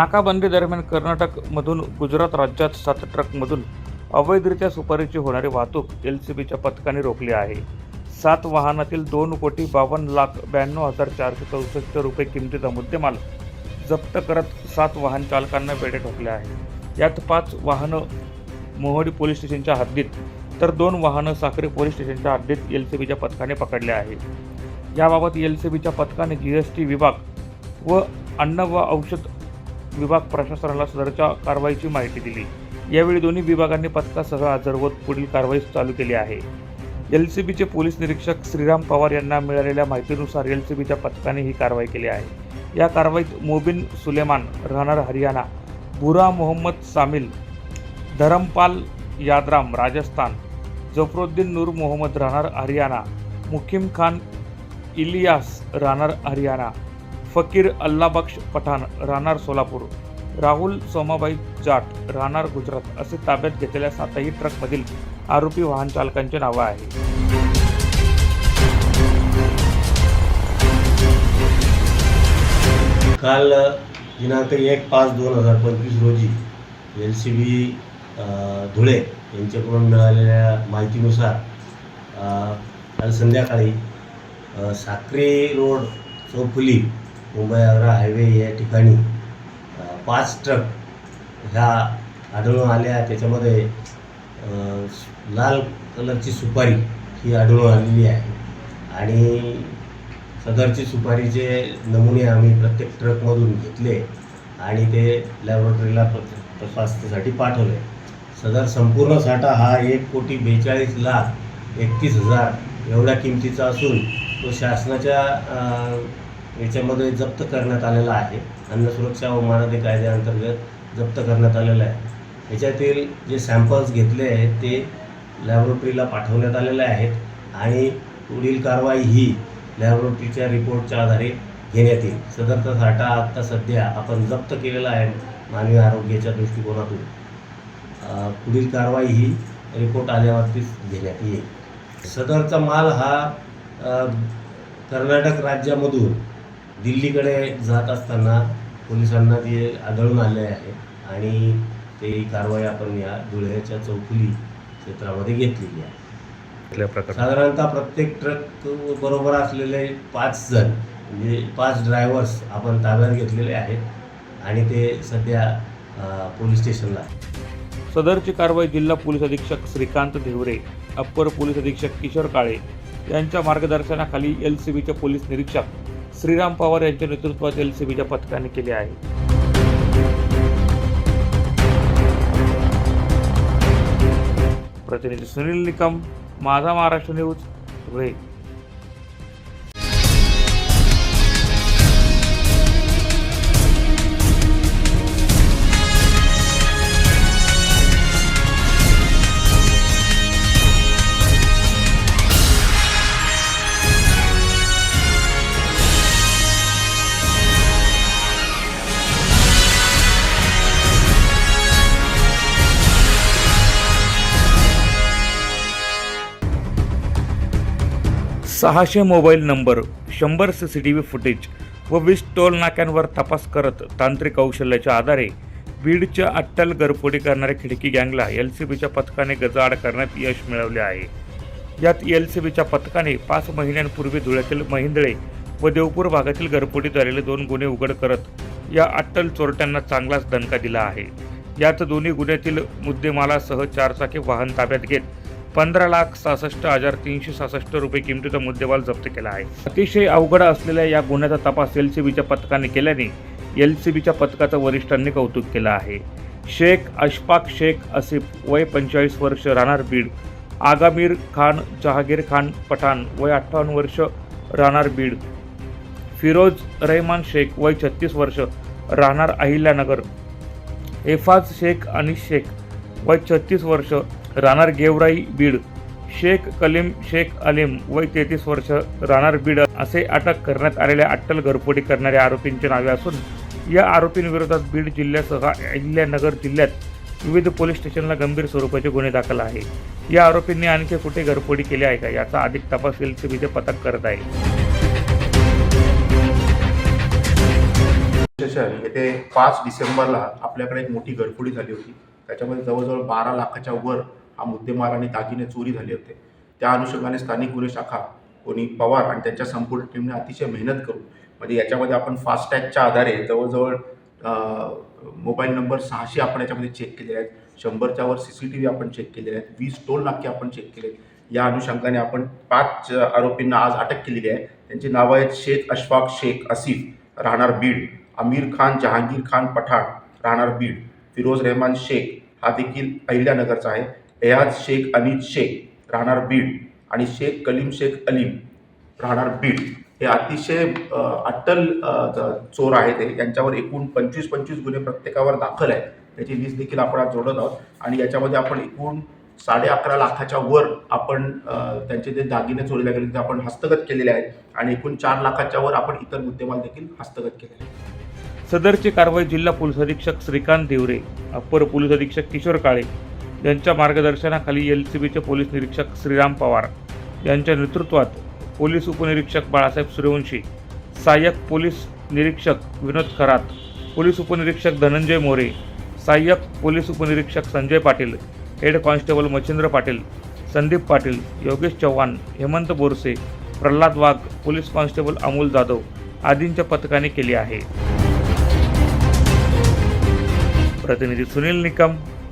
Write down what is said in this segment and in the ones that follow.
नाकाबंदी दरम्यान कर्नाटकमधून गुजरात राज्यात सात ट्रकमधून अवैधरित्या सुपारीची होणारी वाहतूक एल सी बीच्या पथकाने रोखली आहे. सात वाहनातील दोन कोटी बावन्न लाख ब्याण्णव हजार चारशे चौसष्ट रुपये किमतीचा मुद्देमाल जप्त करत सात वाहन चालकांना बेडे ठोकले आहे. यात पाच वाहनं मोहडी पोलीस स्टेशनच्या हद्दीत तर दोन वाहनं साखरे पोलीस स्टेशनच्या हद्दीत एल सी बीच्या पथकाने पकडले आहे. याबाबत एल सी बीच्या पथकाने जी एस टी विभाग व अन्न व औषध विभाग प्रशासनाला सदरच्या कारवाईची माहिती दिली. यावेळी दोन्ही विभागांनी पथकासह हजर होत पुढील कारवाई चालू केली आहे. एल सी बीचे पोलीस निरीक्षक श्रीराम पवार यांना मिळालेल्या माहितीनुसार एल सी बीच्या पथकाने ही कारवाई केली आहे. या कारवाईत मोबिन सुलेमान राहणार हरियाणा बुरा मोहम्मद सामिल धरमपाल यादराम राजस्थान जफरुद्दीन नूर मोहम्मद राहणार हरियाणा मुकीम खान इलियास राहणार हरियाणा फकीर अल्लाबक्ष पठाण राहणार सोलापूर. राहुल सोमाबाई जाट राहणार गुजरात असे ताब्यात घेतलेल्या सातही ट्रकमधील आरोपी वाहन चालकांची नावं आहे काल दिनांक एक पाच दोन हजार पंचवीस रोजी एल सी बी धुळे यांच्याकडून मिळालेल्या माहितीनुसार काल संध्याकाळी साक्री रोड चौफुली मुंबई आग्रा हायवे या ठिकाणी पाच ट्रक ह्या आढळून आल्या. त्याच्यामध्ये लाल कलरची सुपारी ही आढळून आलेली आहे. आणि सदरची सुपारीचे नमुने आम्ही प्रत्येक ट्रकमधून घेतले आणि ते लॅबोरेटरीला प्र- तपासणीसाठी पाठवले. सदर संपूर्ण साठा हा एक कोटी बेचाळीस लाख एकतीस हजार एवढ्या किमतीचा असून तो शासनाच्या याच्यामध्ये जप्त करण्यात आलेला आहे. अन्न सुरक्षा व मानदे कायद्याअंतर्गत जप्त करण्यात आलेला आहे. याच्यातील जे सॅम्पल्स घेतले आहेत ते लॅबोरेटरीला पाठवण्यात आलेले आहेत आणि पुढील कारवाई ही लॅबोरेटरीच्या रिपोर्टच्या आधारे घेण्यात येईल. सदरचा साठा आत्ता सध्या आपण जप्त केलेला आहे मानवी आरोग्याच्या दृष्टिकोनातून. पुढील कारवाई ही रिपोर्ट आल्यावरतीच घेण्यात येईल. सदरचा माल हा कर्नाटक राज्यामधून दिल्लीकडे जात असताना पोलिसांना ते आढळून आले आहे आणि ते कारवाई आपण या धुळ्याच्या चौफुली क्षेत्रामध्ये घेतलेली आहे साधारणतः प्रत्येक ट्रक बरोबर असलेले पाच जण म्हणजे पाच ड्रायव्हर्स आपण ताब्यात घेतलेले आहेत आणि ते सध्या पोलीस स्टेशनला. सदरची कारवाई जिल्हा पोलीस अधीक्षक श्रीकांत धिवरे अप्पर पोलीस अधीक्षक किशोर काळे यांच्या मार्गदर्शनाखाली एल सी बीचे पोलीस निरीक्षक श्रीराम पवार यांच्या नेतृत्वात एल सी बीच्या पथकाने केले आहे. प्रतिनिधी सुनील निकम माझा महाराष्ट्र न्यूज धुळे सहाशे मोबाईल नंबर शंभर C C T V footage व वीस टोल नाक्यांवर तपास करत तांत्रिक कौशल्याच्या आधारे बीडच्या अट्टल गरफोडी करणाऱ्या खिडकी गँगला एल सी बीच्या पथकाने गजाआड करण्यात यश मिळवले आहे. यात एल सी बीच्या पथकाने पाच महिन्यांपूर्वी धुळ्यातील महिंदळे व देवपूर भागातील घरफोडी झालेले दोन गुन्हे उघड करत या अट्टल चोरट्यांना चांगलाच दणका दिला आहे. यात दोन्ही गुन्ह्यातील मुद्देमालासह चारचाकी वाहन ताब्यात घेत पंधरा लाख सहासष्ट हजार तीनशे सहासष्ट रुपये किमतीचा मुद्देमाल जप्त केला आहे. अतिशय अवघड असलेल्या या गुन्ह्याचा तपास एल सी बीच्या पथकाने केल्याने एल सी बीच्या पथकाचं वरिष्ठांनी कौतुक केलं आहे. शेख अशफाक शेख असिफ वय पंचेचाळीस वर्ष राहणार बीड आगामीर खान जहागीर खान पठाण वय अठ्ठावन्न वर्ष राहणार बीड फिरोज रहमान शेख वय छत्तीस वर्ष राहणार अहिल्यानगर एफाज शेख अनिश शेख वय छत्तीस वर्ष राहणार गेवराई बीड. शेख कलीम शेख अलीम वय तेहतीस वर्ष राहणार बीड असे अटक करण्यात आलेल्या अट्टल घरफोडी करणाऱ्या आरोपींची नावे असून या आरोपींविरोधात बीड जिल्ह्यासह अहिल्यानगर जिल्ह्यात विविध पोलीस स्टेशनला गंभीर स्वरूपाचे गुन्हे दाखल आहे. या आरोपींनी आणखी कुठे घरफोडी केली आहे का याचा अधिक तपास एलसीबीचे पथक करत आहे. येथे पाच डिसेंबरला आपल्याकडे एक मोठी घरफोडी झाली होती. त्याच्यामध्ये जवळजवळ बारा लाखाच्या वर हा मुद्देमाल आणि दागिने चोरी झाले होते. त्या अनुषंगाने स्थानिक गुन्हे शाखा कोणी पवार आणि त्यांच्या संपूर्ण टीमने अतिशय मेहनत करू म्हणजे याच्यामध्ये आपण फास्टॅगच्या आधारे जवळजवळ मोबाईल नंबर सहाशे आपण याच्यामध्ये चेक केलेले आहेत. शंभरच्या वर सी सी टी व्ही आपण चेक केलेले आहेत. वीस टोल नाके आपण चेक केले आहेत. या अनुषंगाने आपण पाच आरोपींना आज अटक केलेली आहे. त्यांची नावं आहेत शेख अशफाक शेख असिफ राहणार बीड आमिर खान जहांगीर खान पठाण राहणार बीड फिरोज रहमान शेख हा देखील अहिल्यानगरचा आहे. एयाज शेख अनिज शेख राहणार बीड आणि शेख कलीम शेख अलीम राहणार बीड. हे अतिशय अट्टल चोर आहेत हे. यांच्यावर एकूण पंचवीस पंचवीस गुन्हे प्रत्येकावर दाखल आहेत. त्याची लिस्ट देखील आपण आज जोडत आहोत. आणि याच्यामध्ये आपण एकूण साडे अकरा लाखाच्या वर आपण त्यांचे जे दागिने चोरीला गेले ते आपण हस्तगत केलेले आहेत. आणि एकूण चार लाखाच्या वर आपण इतर मुद्देमाल देखील हस्तगत केलेले आहेत. सदरची कारवाई जिल्हा पोलीस अधीक्षक श्रीकांत देवरे अप्पर पोलीस अधीक्षक किशोर काळे यांच्या मार्गदर्शनाखाली एल सी बीचे पोलीस निरीक्षक श्रीराम पवार यांच्या नेतृत्वात पोलीस उपनिरीक्षक बाळासाहेब सूर्यवंशी सहाय्यक पोलीस निरीक्षक विनोद खरात पोलीस उपनिरीक्षक धनंजय मोरे सहाय्यक पोलीस उपनिरीक्षक Sanjay Patil head constable Machhindra Patil Sandeep Patil Yogesh Chavan Hemant Borse Pralhad Wagh police constable Amol Jadhav आदींच्या पथकाने केली आहे. प्रतिनिधी सुनील निकम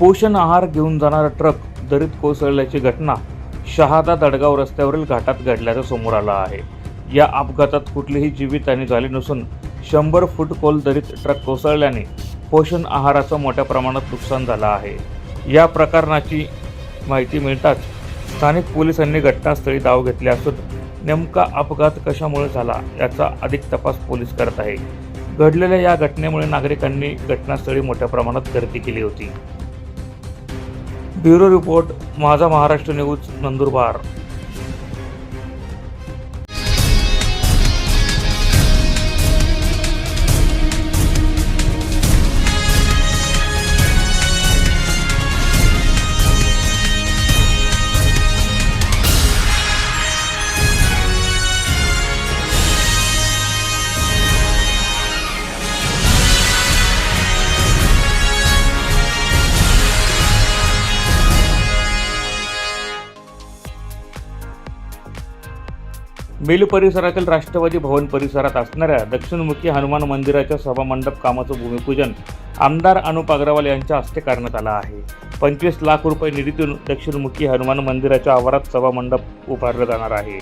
पोषण आहार घेऊन जाणारा ट्रक दरीत कोसळल्याची घटना शहादा दडगाव रस्त्यावरील घाटात घडल्याचं समोर आलं आहे. या अपघातात कुठलीही जीवितहानी झाली नसून शंभर फूट खोल दरीत ट्रक कोसळल्याने पोषण आहाराचं मोठ्या प्रमाणात नुकसान झालं आहे. या प्रकरणाची माहिती मिळताच स्थानिक पोलिसांनी घटनास्थळी धाव घेतली असून नेमका अपघात कशामुळे झाला याचा अधिक तपास पोलीस करत आहे. घडलेल्या या घटनेमुळे नागरिकांनी घटनास्थळी मोठ्या प्रमाणात गर्दी केली होती. ब्युरो रिपोर्ट माझा महाराष्ट्र न्यूज नंदुरबार. बेल परिसरातील राष्ट्रवादी भवन परिसरात असणाऱ्या दक्षिणमुखी हनुमान मंदिराच्या सभामंडप कामाचं भूमिपूजन आमदार अनुप अग्रवाल यांच्या हस्ते करण्यात आलं आहे. पंचवीस लाख रुपये निधीतून दक्षिणमुखी हनुमान मंदिराच्या आवारात सभामंडप उभारलं जाणार आहे.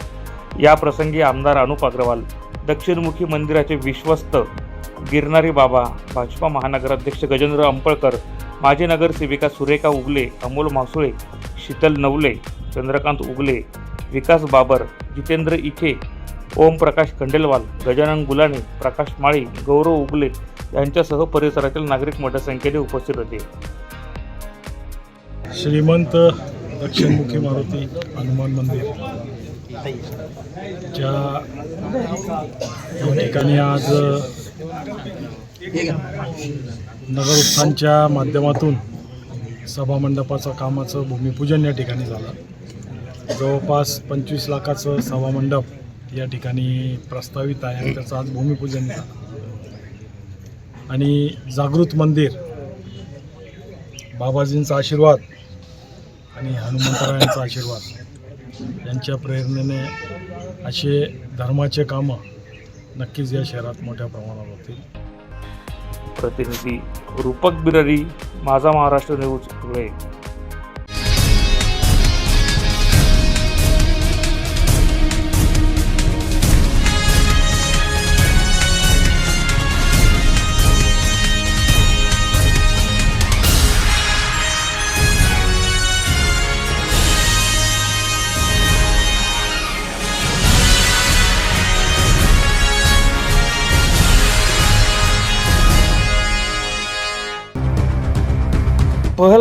या प्रसंगी आमदार अनुप अग्रवाल दक्षिणमुखी मंदिराचे विश्वस्त गिरणारी बाबा भाजपा महानगराध्यक्ष गजेंद्र अंपळकर माजी नगरसेविका सुरेखा उगले अमोल मासुळे शीतल नवले चंद्रकांत उगले विकास बाबर जितेंद्र इखे ओमप्रकाश खंडेलवाल गजानन गुलाने प्रकाश माळी गौरव उगले यांच्यासह परिसरातील नागरिक मोठ्या संख्येने उपस्थित होते. श्रीमंत दक्षिणमुखी मारुती हनुमान मंदिर च्या या ठिकाणी आज नगरोत्थानच्या माध्यमातून सभामंडपाचं कामाचं भूमिपूजन या ठिकाणी झालं. जवळपास पंचवीस लाखाचं सभामंडप या ठिकाणी प्रस्तावित आहे आणि त्याचं आज भूमिपूजन झालं. आणि जागृत मंदिर बाबाजींचा आशीर्वाद आणि हनुमंतरायांचा आशीर्वाद यांच्या प्रेरणेने असे धर्माचे कामं नक्कीच या शहरात मोठ्या प्रमाणावर होतील. प्रतिनिधी रूपक बिरारी माझा महाराष्ट्र न्यूज धुळे.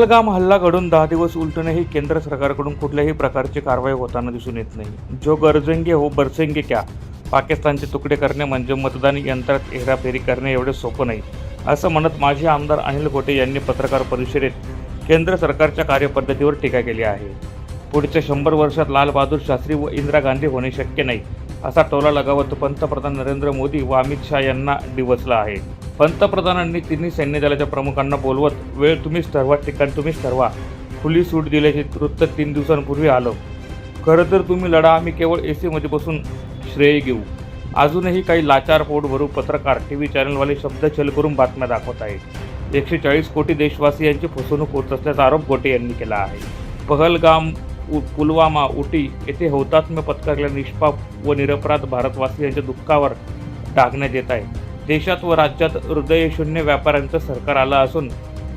पहलगाम हल्ला घडून दहा दिवस उलटूनही केंद्र सरकारकडून कुठल्याही प्रकारची कारवाई होताना दिसून येत नाही. जो गरजेंगे हो बरसेंगे क्या? पाकिस्तानचे तुकडे करणे म्हणजे मतदान यंत्रात हेराफेरी करणे एवढे सोपं नाही. असं म्हणत माजी आमदार अनिल गोटे यांनी पत्रकार परिषदेत केंद्र सरकारच्या कार्यपद्धतीवर टीका केली आहे. पुढच्या शंभर वर्षात लालबहादूर शास्त्री व इंदिरा गांधी होणे शक्य नाही असा टोला लगावत पंतप्रधान नरेंद्र मोदी व अमित शहा यांना डिवचला आहे. पंतप्रधानांनी तिन्ही सैन्य दलाच्या प्रमुखांना बोलवत वेळ तुम्हीच ठरवा ठिकाण तुम्हीच ठरवा. खुली सूट दिल्याचे वृत्त तीन दिवसांपूर्वी आलं. खरं तर तुम्ही लढा आम्ही केवळ ए सीमध्ये बसून श्रेय घेऊ. अजूनही काही लाचार पोट भरू पत्रकार टी व्ही चॅनलवाले शब्द छल करून बातम्या दाखवत आहेत. एकशे चाळीस कोटी देशवासियांची फसवणूक होत असल्याचा आरोप गोटे यांनी केला आहे. पहलगाम उ पुलवामा उटी येथे हौतात्म्य पत्करलेल्या निष्पाप व निरपराध भारतवासियांच्या दुःखावर टाकण्यात येत आहे देशात व राज्यात हृदयशून्य व्यापाऱ्यांचं सरकार आलं असून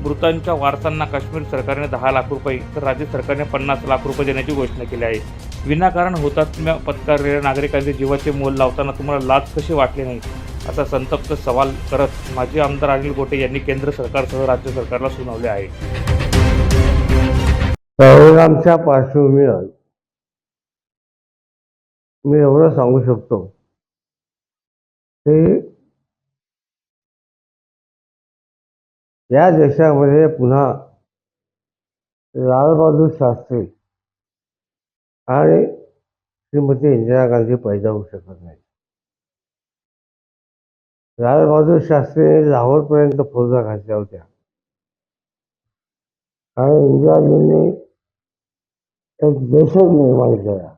मृतांच्या वारसांना काश्मीर सरकारने दहा लाख रुपये तर राज्य सरकारने पन्नास लाख रुपये देण्याची घोषणा केली आहे. विनाकारण हुतात्म्य पत्कारलेल्या नागरिकांचे जीवाचे मोल लावताना तुम्हाला लाच कशी वाटली नाही? असा संतप्त सवाल करत माजी आमदार अनिल गोटे यांनी केंद्र सरकारसह राज्य सरकारला सुनावले आहे. पहलगामच्या पार्श्वभूमीवर मी एवढं सांगू शकतो ते या देशामध्ये पुन्हा लालबहादूर शास्त्री आणि श्रीमती इंदिरा गांधी पैदा होऊ शकत नाही लालबहादूर शास्त्रीने लाहोरपर्यंत फौजा घातल्या होत्या. आणि इंदिराजींनी एक देशच निर्माण केला.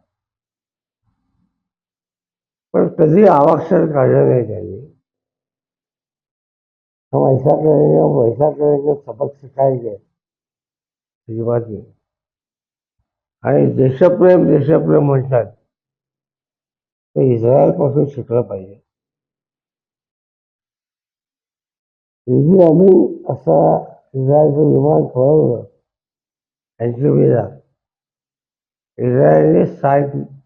पण कधी आवाक्षर काढलं नाही त्यांनी. हम ऐसा करेंगे हम वैसा करेंगे सबक सिखाएंगे। अजिबात नाही आणि देशप्रेम देशप्रेम म्हणतात ते इस्रायलपासून शिकलं पाहिजे इजी आम्ही असा इस्रायलचं विमान पळवलं अँटिवेला इस्रायलने साय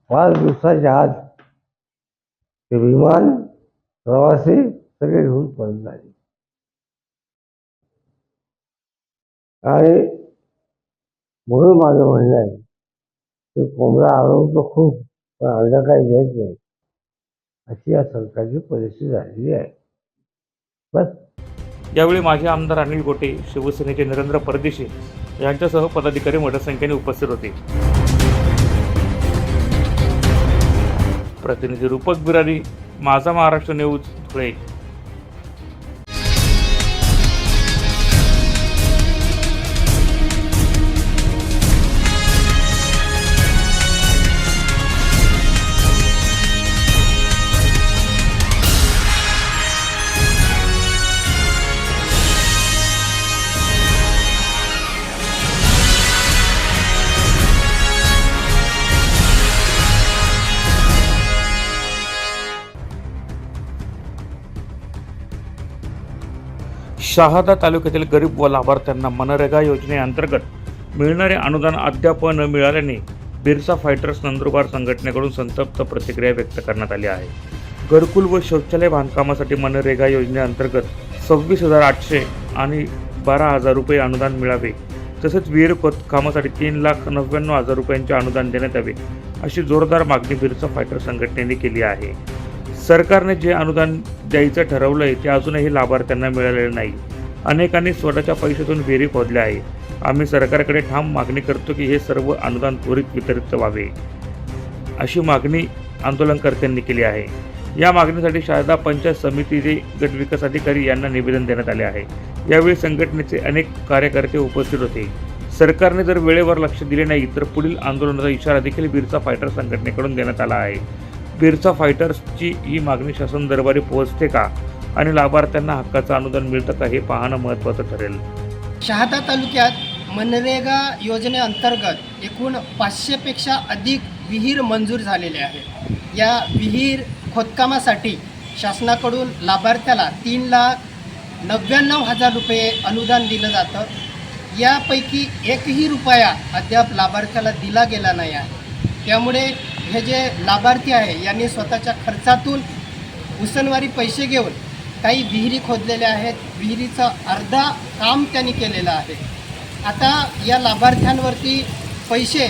पाच दिवसाच्या आज ते विमान प्रवासी सगळे घेऊन पळून झाले आणि म्हणून माझं म्हणणं आहे की कोंबडा आरोग्य खूप पण अंडा काही देत नाही. अशी या सरकारची परिस्थिती झालेली आहे. बस. यावेळी माजी आमदार अनिल गोटे शिवसेनेचे नरेंद्र परदेशी यांच्यासह पदाधिकारी मोठ्या संख्येने उपस्थित होते. प्रतिनिधी रूपक बिरारी माझा महाराष्ट्र न्यूज धुळे. शहादा तालुक्यातील गरीब व लाभार्थ्यांना मनरेगा योजनेअंतर्गत मिळणारे अनुदान अद्याप न मिळाल्याने बिरसा फायटर्स नंदुरबार संघटनेकडून संतप्त प्रतिक्रिया व्यक्त करण्यात आली आहे. घरकुल व शौचालय बांधकामासाठी मनरेगा योजनेअंतर्गत सव्वीस हजार आठशे आणि बारा हजार रुपये अनुदान मिळावे तसेच विहीर खोदकामासाठी तीन लाख नव्याण्णव हजार रुपयांचे अनुदान देण्यात यावे अशी जोरदार मागणी बिरसा फायटर संघटनेने केली आहे. सरकारने जे अनुदान द्यायचं ठरवलं आहे ते अजूनही लाभार्थ्यांना मिळालेलं नाही. अनेकांनी स्वतःच्या पैशातून विहिरी खोदल्या आहे आम्ही सरकारकडे ठाम मागणी करतो की हे सर्व अनुदान त्वरित वितरित व्हावे अशी मागणी आंदोलनकर्त्यांनी केली आहे. या मागणीसाठी शारदा पंचायत समितीचे गटविकास अधिकारी यांना निवेदन देण्यात आले आहे. यावेळी संघटनेचे अनेक कार्यकर्ते उपस्थित होते. सरकारने जर वेळेवर लक्ष दिले नाही तर पुढील आंदोलनाचा इशारा देखील बिरसा फायटर संघटनेकडून देण्यात आला आहे. बिरसा फायटर्सची ही मागणी शासन दरबारी पोहोचते का? आणि लाभार्थ्यांना हक्काचं अनुदान मिळतं का हे पाहणं महत्त्वाचं ठरेल. शहादा तालुक्यात मनरेगा योजनेअंतर्गत एकूण पाचशेपेक्षा अधिक विहीर मंजूर झालेले आहेत. या विहीर खोदकामासाठी शासनाकडून लाभार्थ्याला तीन लाख नव्याण्णव हजार रुपये अनुदान दिलं जातं. यापैकी एकही रुपया अद्याप लाभार्थ्याला दिला गेला नाही आहे. त्यामुळे हे जे लाभार्थी आहे यांनी स्वतःच्या खर्चातून उसनवारी पैसे घेऊन काही विहिरी खोदलेल्या आहेत. विहिरीचं अर्धा काम त्यांनी केलेलं आहे. आता या लाभार्थ्यांवरती पैसे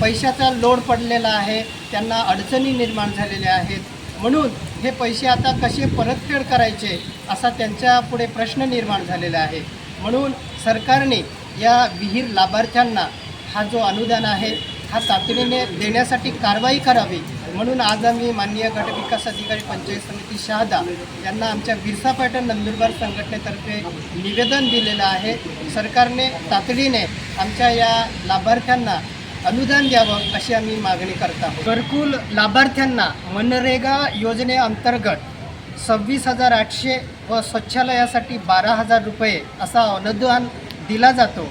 पैशाचा लोड पडलेला आहे. त्यांना अडचणी निर्माण झालेल्या आहेत. म्हणून हे पैसे आता कसे परतफेड करायचे असा त्यांच्या पुढे प्रश्न निर्माण झालेला आहे. म्हणून सरकारने या विहीर लाभार्थ्यांना हा जो अनुदान आहे हा तातडीने देण्यासाठी कारवाई करावी म्हणून आज आम्ही माननीय गटविकास अधिकारी पंचायत समिती शहादा यांना आमच्या बिरसा पॅटर्न नंदुरबार संघटनेतर्फे निवेदन दिलेलं आहे. सरकारने तातडीने आमच्या या लाभार्थ्यांना अनुदान द्यावं अशी आम्ही मागणी करता घरकुल लाभार्थ्यांना मनरेगा योजनेअंतर्गत सव्वीस हजार आठशे व स्वच्छालयासाठी बारा हजार रुपये असा अनुदान दिला जातो.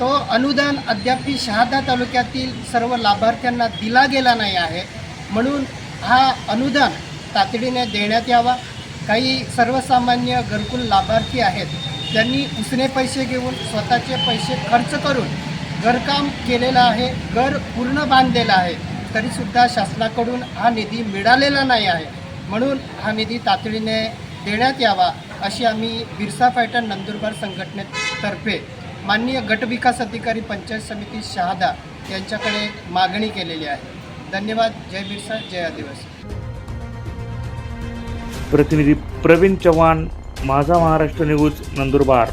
तो अनुदान अद्याप शहादा तालुक्यातील सर्व लाभार्थ्यांना दिला गेला नाही आहे. म्हणून हा अनुदान तातडीने देण्यात यावा. काही सर्वसामान्य घरकुल लाभार्थी आहेत त्यांनी उसने पैसे घेऊन स्वतःचे पैसे खर्च करून घरकाम केलेलं आहे घर पूर्ण बांधलेलं आहे. तरीसुद्धा शासनाकडून हा निधी मिळालेला नाही आहे. म्हणून हा निधी तातडीने देण्यात यावा अशी आम्ही बिरसा फायटर नंदुरबार संघटनेतर्फे माननीय गटविकास अधिकारी पंचायत समिती शहादा यांच्याकडे मागणी केलेली आहे. धन्यवाद. जय बिरसा जय आदिवासी. प्रतिनिधी प्रवीण चव्हाण माझा महाराष्ट्र न्यूज नंदुरबार.